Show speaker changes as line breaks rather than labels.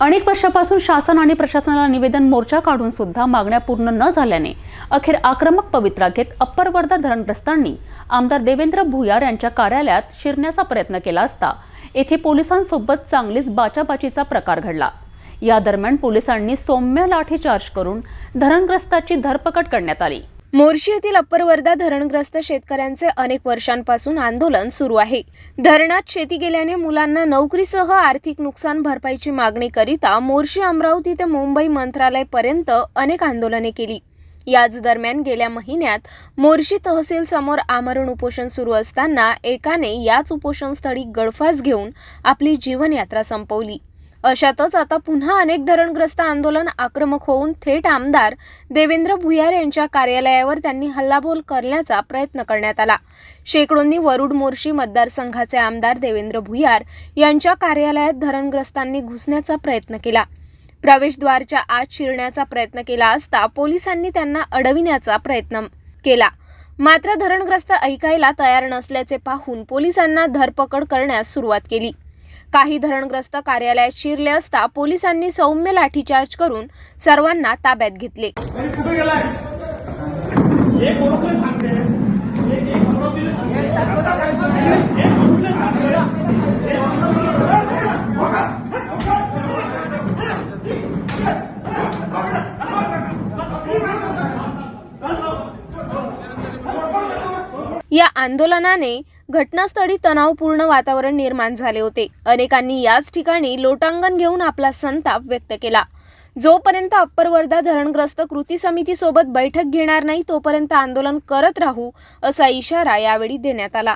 अनेक वर्षापासून शासन आणि प्रशासनाला निवेदन मोर्चा काढून सुद्धा मागण्या पूर्ण न झाल्याने अखेर आक्रमक पवित्रा घेत अप्पर वर्धा धरणग्रस्तांनी आमदार देवेंद्र भुयार यांच्या कार्यालयात शिरण्याचा प्रयत्न केला असता येथे पोलिसांसोबत चांगलीच बाचाबाचीचा प्रकार घडला. या दरम्यान पोलिसांनी सौम्य लाठीचार्ज करून धरणग्रस्ताची धरपकड करण्यात आली.
मोर्शी येथील अप्पर वर्धा धरणग्रस्त शेतकऱ्यांचे अनेक वर्षांपासून आंदोलन सुरू आहे. धरणात शेती गेल्याने मुलांना नोकरीसह आर्थिक नुकसान भरपाईची मागणी करिता मोर्शी अमरावती ते मुंबई मंत्रालयपर्यंत अनेक आंदोलने केली. याच दरम्यान गेल्या महिन्यात मोर्शी तहसील समोर आमरण उपोषण सुरू असताना एकाने याच उपोषणस्थळी गळफास घेऊन आपली जीवनयात्रा संपवली. अशातच आता पुन्हा अनेक धरणग्रस्त आंदोलन आक्रमक होऊन थेट आमदार देवेंद्र भुयार यांच्या कार्यालयावर त्यांनी हल्लाबोल करण्याचा प्रयत्न करण्यात आला. शेकडोंनी वरुड मोर्शी मतदारसंघाचे आमदार देवेंद्र भुयार यांच्या कार्यालयात धरणग्रस्तांनी घुसण्याचा प्रयत्न केला. प्रवेशद्वारच्या आत शिरण्याचा प्रयत्न केला असता पोलिसांनी त्यांना अडविण्याचा प्रयत्न केला. मात्र धरणग्रस्त ऐकायला तयार नसल्याचे पाहून पोलिसांना धरपकड करण्यास सुरुवात केली. काही धरणग्रस्त कार्यालयात शिरले असता पोलिसांनी सौम्य लाठीचार्ज करून सर्वांना ताब्यात घेतले.
तरी
या आंदोलनाने घटनास्थळी तणावपूर्ण वातावरण निर्माण झाले होते. अनेकांनी याच ठिकाणी लोटांगण घेऊन आपला संताप व्यक्त केला. जोपर्यंत अप्पर वर्धा धरणग्रस्त कृती समितीसोबत बैठक घेणार नाही तोपर्यंत आंदोलन करत राहू असा इशारा यावेळी देण्यात आला.